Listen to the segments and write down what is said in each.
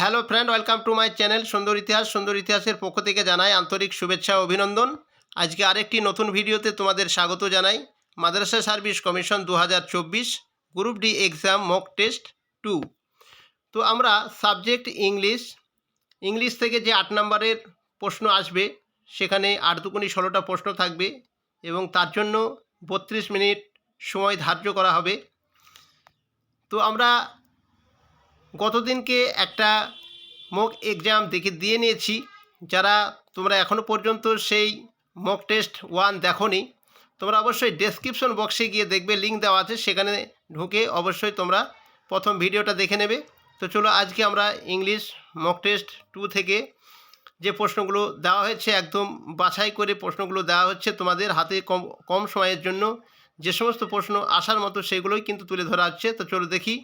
Hello friend, welcome to my channel সুন্দর ইতিহাস। সুন্দর ইতিহাসের পক্ষ থেকে জানাই আন্তরিক শুভেচ্ছা অভিনন্দন। আজকে আরেকটি নতুন ভিডিওতে তোমাদের স্বাগত জানাই। মাদ্রাসা সার্ভিস কমিশন দু হাজার চব্বিশ, group D exam mock test two. তো আমরা সাবজেক্ট ইংলিশ ইংলিশ থেকে যে আট নম্বরের প্রশ্ন আসবে, সেখানে আট দুগুনি ষোলোটা প্রশ্ন থাকবে এবং তার জন্য বত্রিশ মিনিট সময় ধার্য করা হবে। তো আমরা গতদিনকে একটা মক এক্সাম দেখে দিয়ে নিয়েছি। যারা তোমরা এখনও পর্যন্ত সেই মক টেস্ট ওয়ান দেখোনি, তোমরা অবশ্যই ডেসক্রিপশন বক্সে গিয়ে দেখবে লিঙ্ক দেওয়া আছে। সেখানে ঢুকে অবশ্যই তোমরা প্রথম ভিডিওটা দেখে নেবে। তো চলো আজকে আমরা ইংলিশ মক টেস্ট টু থেকে যে প্রশ্নগুলো দেওয়া হয়েছে, একদম বাছাই করে প্রশ্নগুলো দেওয়া হচ্ছে তোমাদের হাতে কম কম সময়ের জন্য। যে সমস্ত প্রশ্ন আসার মতো সেগুলোই কিন্তু তুলে ধরা হচ্ছে। তো চলো দেখি।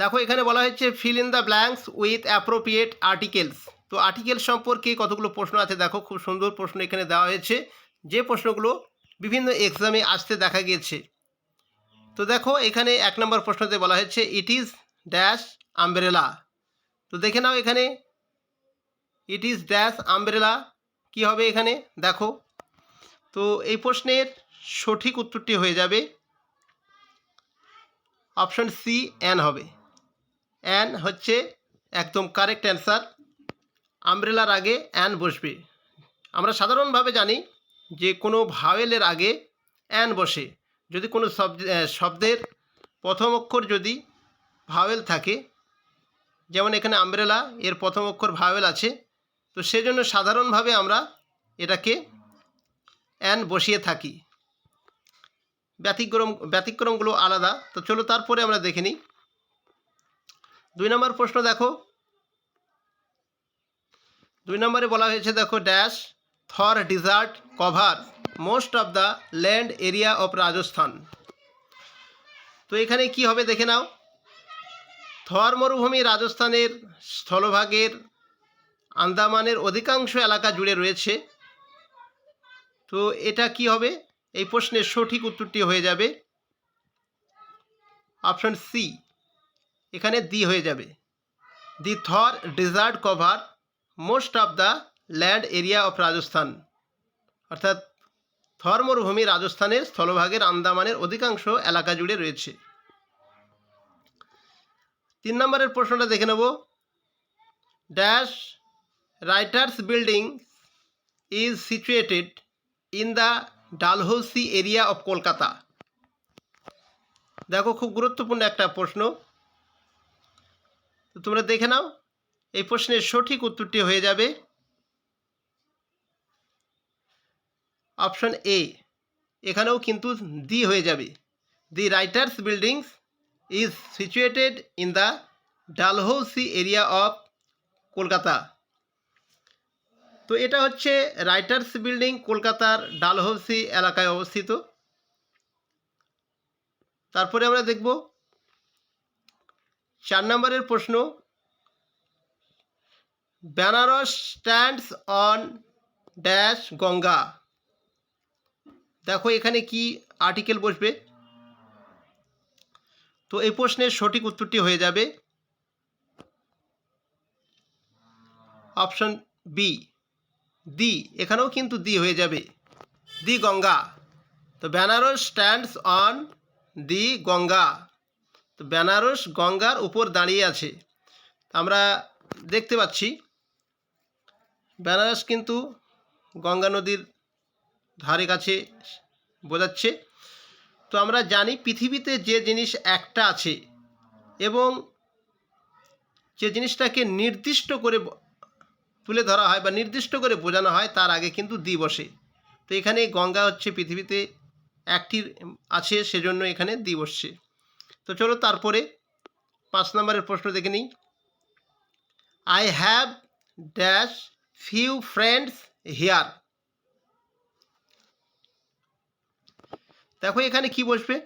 দেখো, এখানে বলা হয়েছে fill in the blanks with appropriate articles তো আর্টিকেল সম্পর্কে কতগুলো প্রশ্ন আছে দেখো, খুব সুন্দর প্রশ্ন এখানে দেওয়া হয়েছে। যে প্রশ্নগুলো বিভিন্ন এক্সামে আসতে দেখা গিয়েছে। তো দেখো, এখানে এক নম্বর প্রশ্নতে বলা হয়েছে ইট ইজ ড্যাশ আমব্রেলা তো দেখে নাও এখানে ইট ইজ ড্যাশ আমব্রেলা কী হবে এখানে? দেখো। তো এই প্রশ্নের সঠিক উত্তরটি হয়ে যাবে অপশন সি অ্যান হবে। অ্যান হচ্ছে একদম কারেক্ট অ্যান্সার আমব্রেলার আগে অ্যান বসবে। আমরা সাধারণভাবে জানি যে কোনো ভাওয়েলের আগে অ্যান বসে। যদি কোনো শব্দের প্রথম অক্ষর যদি ভাওয়েল থাকে, যেমন এখানে আমব্রেলা এর প্রথম অক্ষর ভাওয়েল আছে, তো সেজন্য সাধারণভাবে আমরা এটাকে অ্যান বসিয়ে থাকি। ব্যতিক্রম, ব্যতিক্রমগুলো আলাদা। তো চলো তারপরে আমরা দেখে নিই। দুই নম্বর প্রশ্ন দেখো। দুই নম্বরে বলা হয়েছে দেখো dash Thar desert cover most of the land area of Rajasthan তো এখানে কি হবে দেখে নাও। থর মরুভূমি রাজস্থানের স্থলভাগের আন্দামানের অধিকাংশ এলাকা জুড়ে রয়েছে। তো এটা কি হবে? এই প্রশ্নের সঠিক উত্তরটি হয়ে যাবে। অপশন সি এখানে দি হয়ে যাবে। The Thar, desert cover, most of the land area of Rajasthan. অর্থাৎ থর মরুভূমি রাজস্থানের স্থলভাগের আন্দামানের অধিকাংশ এলাকা জুড়ে রয়েছে। তিন নম্বরের প্রশ্নটা দেখে নেব। Dash writers building is situated in the Dalhousie area of Kolkata. দেখো, খুব গুরুত্বপূর্ণ একটা প্রশ্ন। তো তোমরা দেখে নাও, এই প্রশ্নের সঠিক উত্তরটি হয়ে যাবে। অপশন এ, এখানেও কিন্তু দি হয়ে যাবে। The writers buildings is situated in the Dalhousie area of Kolkata. তো এটা হচ্ছে রাইটার্স বিল্ডিং কলকাতার ডালহৌসি এলাকায় অবস্থিত। তারপরে আমরা দেখব চার নম্বরের প্রশ্ন, Benares stands on dash Ganga. দেখো এখানে কি আর্টিকেল বসবে? তো এই প্রশ্নের সঠিক উত্তরটি হয়ে যাবে অপশন বি দি এখানেও কিন্তু দি হয়ে যাবে দি গঙ্গা। তো Benares stands on the Ganga. তো বেনারস গঙ্গার উপর দাঁড়িয়ে আছে। আমরা দেখতে পাচ্ছি, বেনারস কিন্তু গঙ্গা নদীর ধারে কাছে বোঝাচ্ছে। তো আমরা জানি পৃথিবীতে যে জিনিস একটা আছে এবং যে জিনিসটাকে নির্দিষ্ট করে তুলে ধরা হয় বা নির্দিষ্ট করে বোঝানো হয় তার আগে কিন্তু দি বসে তো এখানে গঙ্গা হচ্ছে পৃথিবীতে একটি আছে সেজন্য এখানে দি বসছে তো চলো তারপরে পাঁচ নম্বরের প্রশ্ন দেখে নিই। I have dash few friends here দেখো এখানে কি বসবে?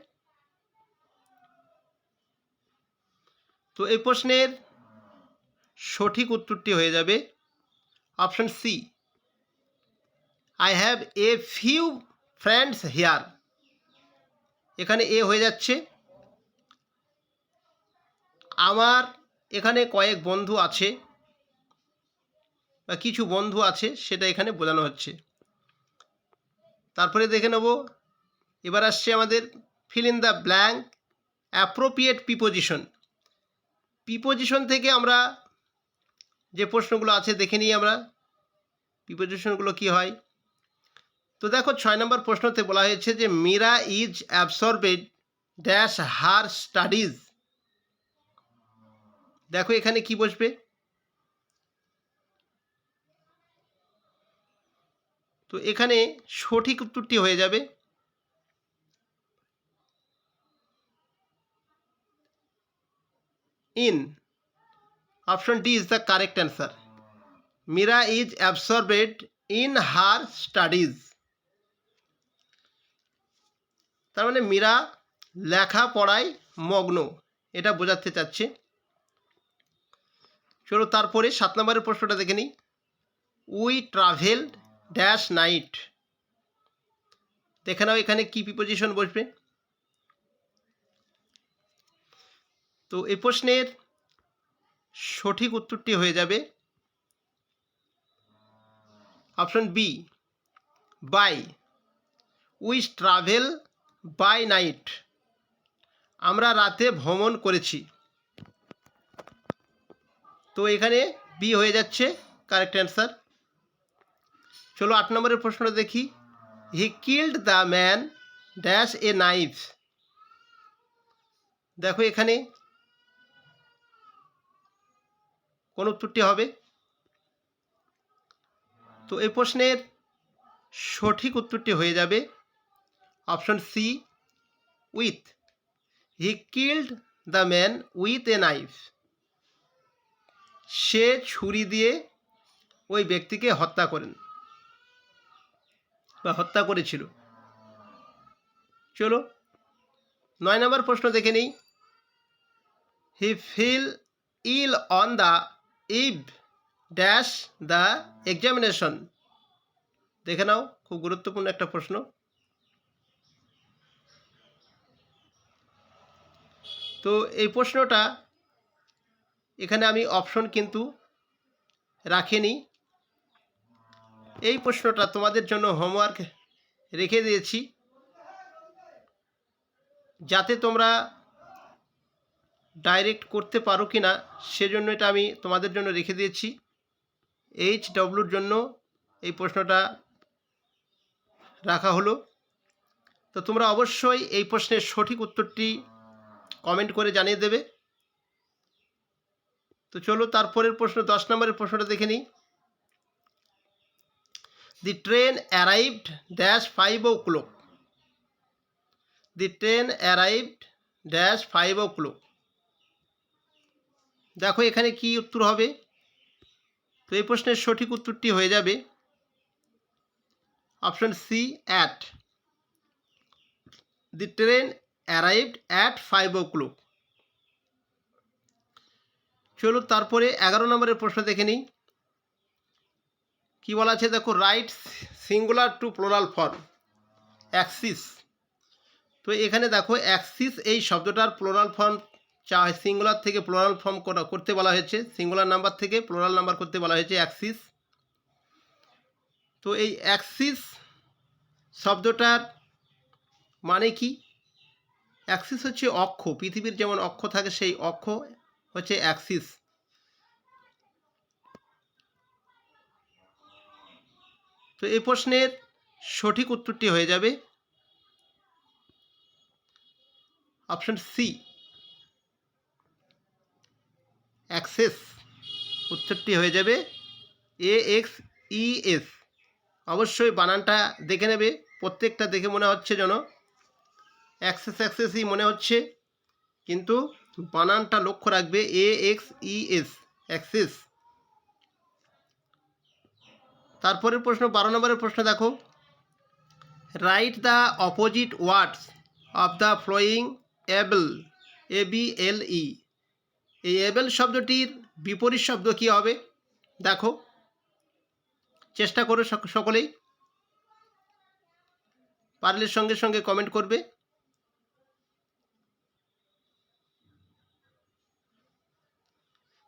তো এই প্রশ্নের সঠিক উত্তরটি হয়ে যাবে option C. I have a few friends here এখানে এ হয়ে যাচ্ছে। আমার এখানে কয়েক বন্ধু আছে, বা কিছু বন্ধু আছে, সেটা এখানে বোঝানো হচ্ছে। তারপরে দেখে নেব, এবার আসছে আমাদের fill in the blank appropriate preposition preposition থেকে আমরা যে প্রশ্নগুলো আছে দেখে নিই আমরা প্রিপোজিশনগুলো কি হয়। তো দেখো ছয় নম্বর প্রশ্নতে বলা হয়েছে যে Meera is absorbed dash her studies দেখো এখানে কি বসবে? তো এখানে সঠিক উত্তরটি হয়ে যাবে। In, option D is the correct answer. Meera is absorbed in her studies. তার মানে মীরা লেখাপড়ায় মগ্ন, এটা বোঝাতে চাচ্ছে। চলো তারপরে সাত নম্বরের প্রশ্নটা দেখে নিই। উই ট্রাভেল ড্যাশ নাইট দেখে নাও এখানে কি প্রিপোজিশন বসবে। তো এই প্রশ্নের সঠিক উত্তরটি হয়ে যাবে option B by we travel by night আমরা রাতে ভ্রমণ করেছি। তো এখানে বি হয়ে যাচ্ছে কারেক্ট অ্যান্সার চলো আট নম্বরের প্রশ্নটা দেখি। He killed the man dash a knife দেখো এখানে কোন উত্তরটি হবে? তো এই প্রশ্নের সঠিক উত্তরটি হয়ে যাবে option C with he killed the man with a knife সে ছুরি দিয়ে ওই ব্যক্তিকে হত্যা করেন বা হত্যা করেছিল। চলো, নয় নম্বর প্রশ্ন দেখে নিই। He fell ill on the eve dash the examination দেখে নাও, খুব গুরুত্বপূর্ণ একটা প্রশ্ন। তো এই প্রশ্নটা এখানে আমি অপশন কিন্তু রাখিনি। এই প্রশ্নটা তোমাদের জন্য হোমওয়ার্ক রেখে দিয়েছি। যাতে তোমরা ডাইরেক্ট করতে পারো কি না সেজন্য এটা আমি তোমাদের জন্য রেখে দিয়েছি। এইচ ডব্লুর জন্য এই প্রশ্নটা রাখা হলো। তো তোমরা অবশ্যই এই প্রশ্নের সঠিক উত্তরটি কমেন্ট করে জানিয়ে দেবে। তো চলো তারপরের প্রশ্ন, দশ নম্বরের প্রশ্নটা দেখে নিই। The train arrived dash five o'clock the train arrived dash five o'clock দেখো এখানে কি উত্তর হবে? তো এই প্রশ্নের সঠিক উত্তরটি হয়ে যাবে option C at the train arrived at five o'clock চলো তারপরে এগারো নম্বরের প্রশ্ন দেখে নিই। কী বলা আছে? দেখো right singular to plural form axis তো এখানে দেখো অ্যাক্সিস এই শব্দটার প্লোরাল ফর্ম চা সিঙ্গুলার থেকে প্লোরাল ফর্ম করতে বলা হয়েছে। সিঙ্গুলার নাম্বার থেকে প্লোরাল নাম্বার করতে বলা হয়েছে অ্যাক্সিস তো এই অ্যাক্সিস শব্দটার মানে কি? অ্যাক্সিস হচ্ছে অক্ষ। পৃথিবীর যেমন অক্ষ থাকে, সেই অক্ষ হচ্ছে অ্যাক্সিস তো এই প্রশ্নের সঠিক উত্তরটি হয়ে যাবে অপশন সি অ্যাক্সেস উত্তরটি হয়ে যাবে এ এক্স ই এস অবশ্যই বানানটা দেখে নেবে, প্রত্যেকটা দেখে মনে হচ্ছে যেন। অ্যাক্সেস অ্যাক্সেসই মনে হচ্ছে, কিন্তু বানানটা লক্ষ্য রাখবে A X E S axes তারপরের প্রশ্ন, বারো নম্বরের প্রশ্ন দেখো। Write the opposite words of the following able A B L E এই এবেল শব্দটির বিপরীত শব্দ কী হবে? দেখো। চেষ্টা করো সকলেই। পারলে সঙ্গে সঙ্গে কমেন্ট করবে।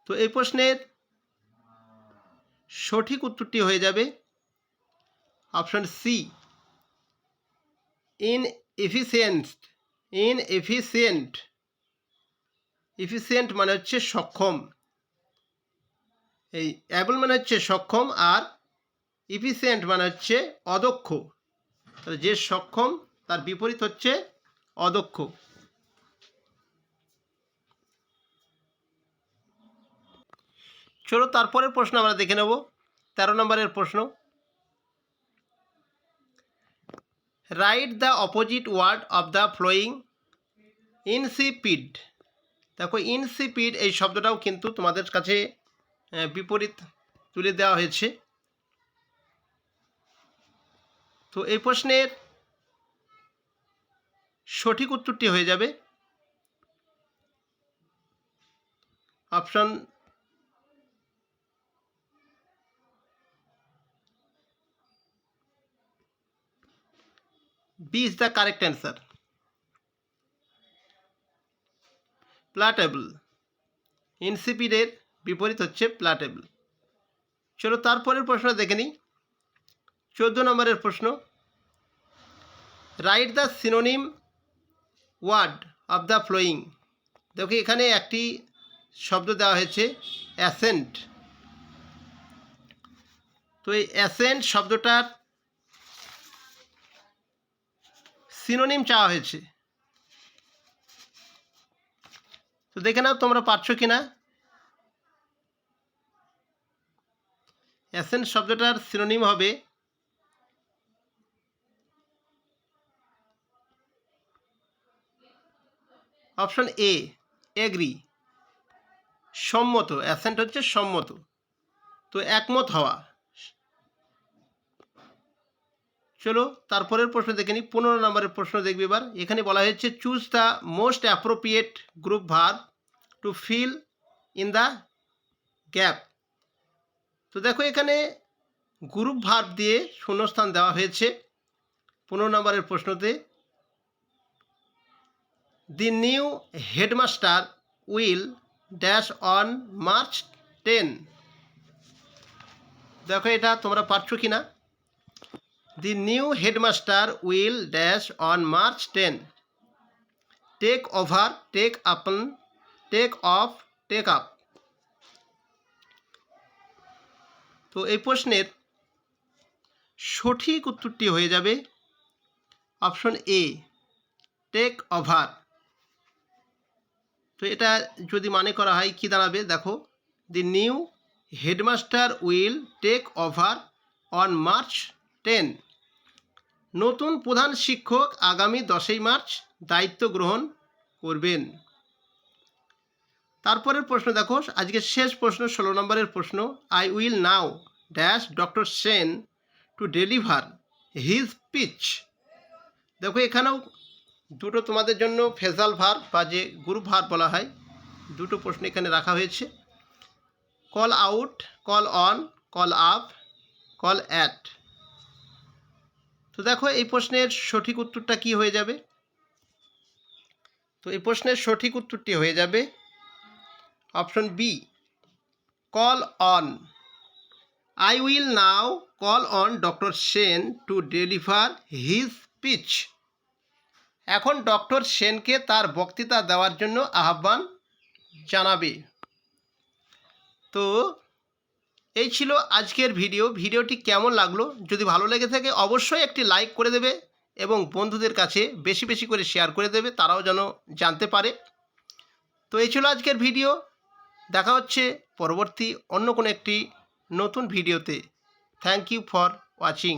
তো এই প্রশ্নের সঠিক উত্তরটি হয়ে যাবে option C inefficient inefficient efficient মানে হচ্ছে সক্ষম। এই অ্যাবল মানে হচ্ছে সক্ষম আর ইফিসিয়েন্ট মানে হচ্ছে অদক্ষ। যে সক্ষম, তার বিপরীত হচ্ছে অদক্ষ। চলো তারপরের প্রশ্ন আমরা দেখে নেব। তেরো নম্বরের প্রশ্ন। Write the opposite word of the following insipid দেখো ইনসিপিড এই শব্দটাও কিন্তু তোমাদের কাছে বিপরীত তুলে দেওয়া হয়েছে। তো এই প্রশ্নের সঠিক উত্তরটি হয়ে যাবে। Option B is the correct answer palatable ইনসিপিডের বিপরীত হচ্ছে প্লাটেবল চলো তারপরের প্রশ্ন দেখে নিই। চোদ্দ নম্বরের প্রশ্ন। Write the synonym word of the following দেখো এখানে একটি শব্দ দেওয়া হয়েছে অ্যাসেন্ট তো এই অ্যাসেন্ট শব্দটার সিনোনিম চাওয়া হয়েছে। তো দেখে নাও তোমরা পারছ কি না অ্যাসেন্ট শব্দটার সিনোনিম হবে। Option A, agree. সম্মত, অ্যাসেন্ট হচ্ছে সম্মত। তো একমত হওয়া। চলো তারপরের প্রশ্ন দেখে নিই। পনেরো নম্বরের প্রশ্ন দেখবি এবার। এখানে বলা হয়েছে choose the most appropriate group verb to fill in the gap তো দেখো এখানে গ্রুপ ভার্ব দিয়ে শূন্যস্থান দেওয়া হয়েছে পনেরো নম্বরের প্রশ্নতে। The new headmaster will dash on March ten দেখো এটা তোমরা পারছ কি না the new headmaster will dash on March ten. Take over, take upon, take off, take up. তো এই প্রশ্নের সঠিক উত্তরটি হয়ে যাবে অপশন এ, টেক ওভার। তো এটা যদি মানে করা হয়, কি দাঁড়াবে? দেখো, the new headmaster will take over on March ten. নতুন প্রধান শিক্ষক আগামী দশই মার্চ দায়িত্ব গ্রহণ করবেন। তারপরের প্রশ্ন দেখো আজকে শেষ প্রশ্ন, ষোলো নম্বরের প্রশ্ন I will now dash doctor Sen to deliver his pitch দেখো, এখানেও দুটো তোমাদের জন্য ফেজাল ভার বা যে গ্রুপ ভার বলা হয়, দুটো প্রশ্ন এখানে রাখা হয়েছে। Call out call on call up call at তো দেখো, এই প্রশ্নের সঠিক উত্তরটা কি হয়ে যাবে? তো এই প্রশ্নের সঠিক উত্তরটি হয়ে যাবে option B call on I will now call on doctor Sen to deliver his pitch এখন ডক্টর সেনকে তার বক্তৃতা দেওয়ার জন্য আহ্বান জানাবে। তো এই ছিল আজকের ভিডিও। ভিডিওটি কেমন লাগল? যদি ভালো লেগে থাকে, অবশ্যই একটি লাইক করে দেবে এবং বন্ধুদের কাছে বেশি বেশি করে শেয়ার করে দেবে, তারাও যেন জানতে পারে। তো এই ছিল আজকের ভিডিও। দেখা হচ্ছে পরবর্তী অন্য কোনো একটি নতুন ভিডিওতে। Thank you for watching